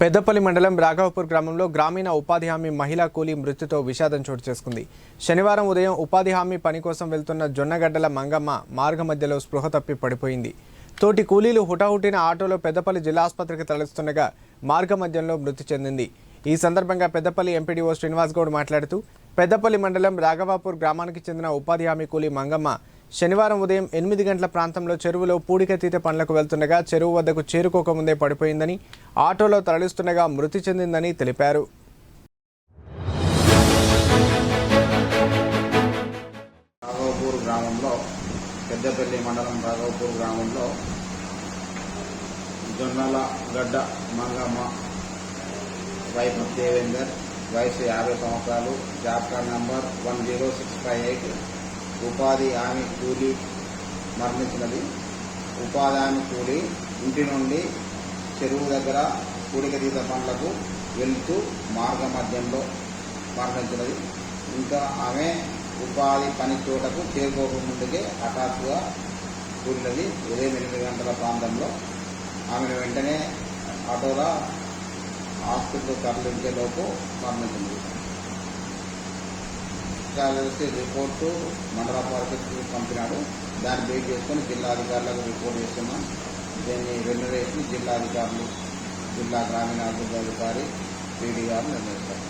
పెద్దపల్లి మండలం రాఘవపూర్ గ్రామంలో గ్రామీణ ఉపాధి హామీ మహిళా కూలీ మృతితో విషాదం చోటు చేసుకుంది. శనివారం ఉదయం ఉపాధి హామీ పని కోసం వెళ్తున్న జొన్నగడ్డల మంగమ్మ మార్గ మధ్యలో స్పృహ తప్పి పడిపోయింది. తోటి కూలీలు హుటాహుటిన ఆటోలో పెద్దపల్లి జిల్లా ఆసుపత్రికి తరలిస్తుండగా మార్గ మధ్యంలో మృతి చెందింది. ఈ సందర్భంగా పెద్దపల్లి ఎంపీడీఓ శ్రీనివాస్ గౌడ్ మాట్లాడుతూ పెద్దపల్లి మండలం రాఘవాపూర్ గ్రామానికి చెందిన ఉపాధి హామీ కూలీ మంగమ్మ శనివారం ఉదయం ఎనిమిది గంటల ప్రాంతంలో చెరువులో పూడికతీత పనులకు వెళ్తుండగా చెరువు వద్దకు చేరుకోకముందే పడిపోయిందని ఆటోలో తరలిస్తుండగా మృతి చెందిందని తెలిపారు. రాఘవపూర్ గ్రామంలో పెద్దపల్లి మండలం రాఘవపూర్ గ్రామంలో జొన్నల గడ్డ మంగమ్మ వైపు దేవేందర్ వయసు యాభై సంవత్సరాలు job card number one zero six five eight. ఉపాధి హామీ కూలీ మరణించినది. ఉపాధి హామీ కూలీ ఇంటి నుండి చెరువు దగ్గర కూడికతీత పనులకు వెళుతూ మార్గ మధ్యంలో మరణించినది. ఇంకా ఆమె ఉపాధి పని చోటకు చేరుకోకముందుకే హఠాత్తుగా కూలినది. ఉదయం ఎనిమిది గంటల ప్రాంతంలో ఆమెను వెంటనే ఆటోలో హాస్పిటల్ తరలించే లోపు మరణించింది కార్యదర్శి రిపోర్టు మండల పరిషత్కు పంపినాడు. దాన్ని బేట్ చేసుకొని జిల్లా అధికారులకు రిపోర్ట్ చేస్తున్నాం. దీన్ని రెన్యువేషన్ జిల్లా అధికారులు జిల్లా గ్రామీణాభివృద్ధి అధికారి పీడీ గారు నిర్ణయిస్తారు.